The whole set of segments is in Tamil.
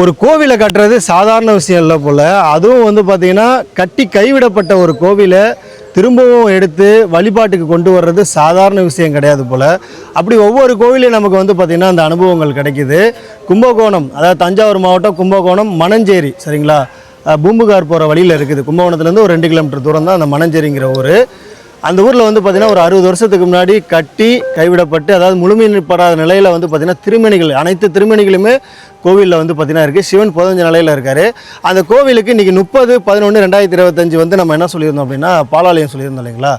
ஒரு கோவிலை கட்டுறது சாதாரண விஷயம் இல்லை போல். அதுவும் வந்து பார்த்திங்கன்னா கட்டி கைவிடப்பட்ட ஒரு கோவிலை திரும்பவும் எடுத்து வழிபாட்டுக்கு கொண்டு வர்றது சாதாரண விஷயம் கிடையாது போல். அப்படி ஒவ்வொரு கோவிலையும் நமக்கு வந்து பார்த்திங்கன்னா அந்த அனுபவங்கள் கிடைக்கிது. கும்பகோணம் அதாவது தஞ்சாவூர் மாவட்டம் கும்பகோணம் மணஞ்சேரி சரிங்களா? பூம்புகார் போகிற வழியில் இருக்குது. கும்பகோணத்துலேருந்து ஒரு ரெண்டு கிலோமீட்டர் தூரம் தான் அந்த மணஞ்சேரிங்கிற ஊர். அந்த ஊரில் வந்து பார்த்திங்கன்னா ஒரு அறுபது வருஷத்துக்கு முன்னாடி கட்டி கைவிடப்பட்டு அதாவது முழுமைப்படாத நிலையில் வந்து பார்த்திங்கன்னா திருமணிகள் அனைத்து திருமணிகளுமே கோவிலில் வந்து பார்த்திங்கன்னா இருக்குது சிவன் புதஞ்ச நிலையில் இருக்கார். அந்த கோவிலுக்கு இன்றைக்கி முப்பது பதினொன்று ரெண்டாயிரத்தி இருபத்தஞ்சு வந்து நம்ம என்ன சொல்லியிருந்தோம் அப்படின்னா பாலாலயம் சொல்லியிருந்தோம் இல்லைங்களா?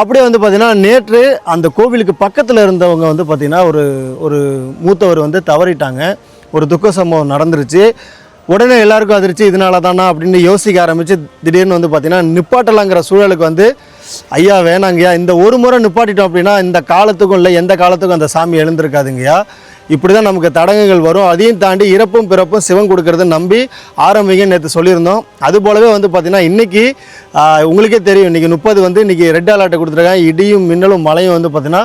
அப்படியே வந்து பார்த்திங்கன்னா நேற்று அந்த கோவிலுக்கு பக்கத்தில் இருந்தவங்க வந்து பார்த்திங்கன்னா ஒரு ஒரு மூத்தவர் வந்து தவறிட்டாங்க. ஒரு துக்க சம்பவம் நடந்துருச்சு. உடனே எல்லாருக்கும் அதிர்ச்சி இதனால தானா அப்படின்னு யோசிக்க ஆரம்பித்து திடீர்னு வந்து பார்த்திங்கன்னா நிப்பாட்டலாங்கிற சூழலுக்கு வந்து ஐயா வேணாங்கய்யா இந்த ஒரு முறை நிப்பாட்டிட்டோம் அப்படின்னா இந்த காலத்துக்கும் இல்லை எந்த காலத்துக்கும் அந்த சாமி எழுந்திருக்காதுங்கய்யா. இப்படி தான் நமக்கு தடங்குகள் வரும். அதையும் தாண்டி இறப்பும் பிறப்பும் சிவன் கொடுக்கறத நம்பி ஆரம்பிங்க நேற்று சொல்லியிருந்தோம். அது போலவே வந்து பார்த்திங்கன்னா இன்றைக்கி உங்களுக்கே தெரியும். இன்றைக்கி முப்பது வந்து இன்றைக்கி ரெட் அலர்ட்டை கொடுத்துருக்காங்க. இடியும் மின்னலும் மழையும் வந்து பார்த்திங்கன்னா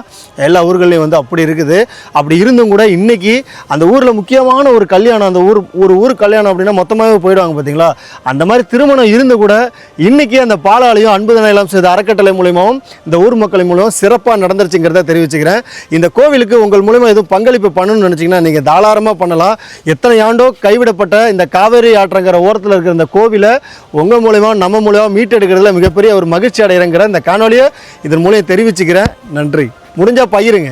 எல்லா ஊர்கள்லையும் வந்து அப்படி இருக்குது. அப்படி இருந்தும் கூட இன்றைக்கி அந்த ஊரில் முக்கியமான ஒரு கல்யாணம் அந்த ஊர் ஒரு ஊர் கல்யாணம் அப்படின்னா மொத்தமாகவே போயிடுவாங்க பார்த்தீங்களா அந்த மாதிரி திருமணம் இருந்து கூட இன்றைக்கி அந்த பாலாலையும் அன்பு நிலையம் செய்த அறக்கட்டளை மூலியமாகவும் இந்த ஊர் மக்கள் மூலம் சிறப்பாக நடந்துருச்சுங்கிறத தெரிவிச்சுக்கிறேன். இந்த கோவிலுக்கு உங்கள் மூலிமா எதுவும் பங்களிப்பு பண்ணணும்னு நினச்சிங்கன்னா நீங்கள் தாராளமாக பண்ணலாம். எத்தனை ஆண்டோ கைவிடப்பட்ட இந்த காவேரி ஆற்றங்கிற ஓரத்தில் இருக்கிற இந்த கோவிலை உங்கள் மூலயமா நம்ம மூலயமா மீட்டெடுக்கிறதுல மிகப்பெரிய ஒரு மகிழ்ச்சி அடைகிறேங்கிற இந்த காணொலியை இதன் மூலியம் தெரிவிச்சுக்கிறேன். நன்றி. முடிஞ்சால் பயிருங்க